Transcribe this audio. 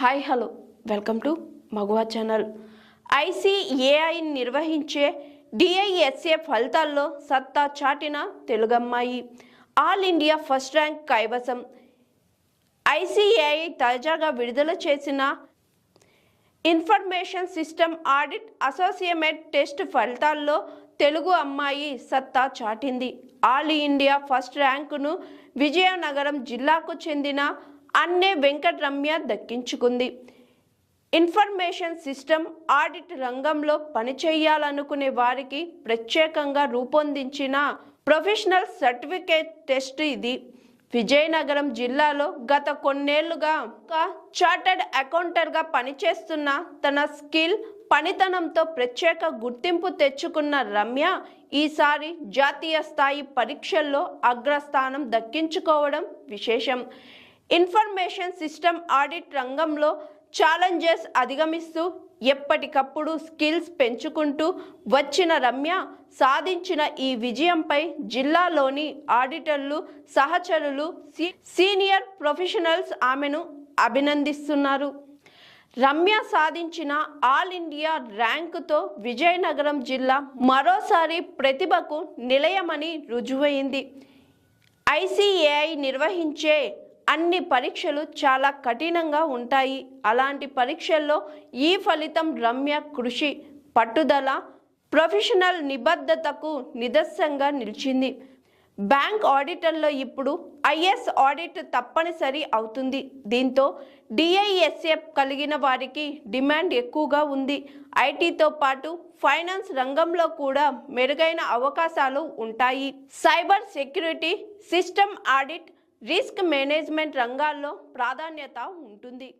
Hi hello. Welcome to Maguva channel. ICAI నిర్వహించే DISA ఫలితాల్లో సత్తా చాటిన తెలుగమ్మాయి. ఆల్ ఇండియా ఫస్ట్ ర్యాంక్ కైవసం. ఐసీఏఐ తాజాగా విడుదల చేసిన information system audit associate test ఫలితాల్లో తెలుగు అమ్మాయి సత్తా చాటింది. ఆల్ ఇండియా ఫస్ట్ ర్యాంకును విజయనగరం జిల్లాకు చెందిన అన్నే వెంకటరమ్య దక్కించుకుంది. ఇన్ఫర్మేషన్ సిస్టమ్ ఆడిట్ రంగంలో పనిచేయాలనుకునే వారికి ప్రత్యేకంగా రూపొందించిన ప్రొఫెషనల్ సర్టిఫికేట్ టెస్ట్ ఇది. విజయనగరం జిల్లాలో గత కొన్నేళ్ళుగా ఒక చార్టర్డ్ అకౌంటర్గా పనిచేస్తున్న తన స్కిల్ పనితనంతో ప్రత్యేక గుర్తింపు తెచ్చుకున్న రమ్య ఈసారి జాతీయ స్థాయి పరీక్షల్లో అగ్రస్థానం దక్కించుకోవడం విశేషం. ఇన్ఫర్మేషన్ సిస్టమ్ ఆడిట్ రంగంలో ఛాలెంజెస్ అధిగమిస్తూ ఎప్పటికప్పుడు స్కిల్స్ పెంచుకుంటూ వచ్చిన రమ్య సాధించిన ఈ విజయంపై జిల్లాలోని ఆడిటర్లు సహచరులు సీనియర్ ప్రొఫెషనల్స్ ఆమెను అభినందిస్తున్నారు. రమ్య సాధించిన ఆల్ ఇండియా ర్యాంకుతో విజయనగరం జిల్లా మరోసారి ప్రతిభకు నిలయమని రుజువైంది. ఐసీఏఐ నిర్వహించే అన్ని పరీక్షలు చాలా కఠినంగా ఉంటాయి. అలాంటి పరీక్షల్లో ఈ ఫలితం రమ్య కృషి పట్టుదల ప్రొఫెషనల్ నిబద్ధతకు నిదర్శంగా నిలిచింది. బ్యాంక్ ఆడిటర్లో ఇప్పుడు ఐఎస్ ఆడిట్ తప్పనిసరి అవుతుంది. దీంతో డిఐఎస్ఎఫ్ కలిగిన వారికి డిమాండ్ ఎక్కువగా ఉంది. ఐటీతో పాటు ఫైనాన్స్ రంగంలో కూడా మెరుగైన అవకాశాలు ఉంటాయి. Cyber security system audit risk management రంగాల్లో ప్రాధాన్యత ఉంటుంది.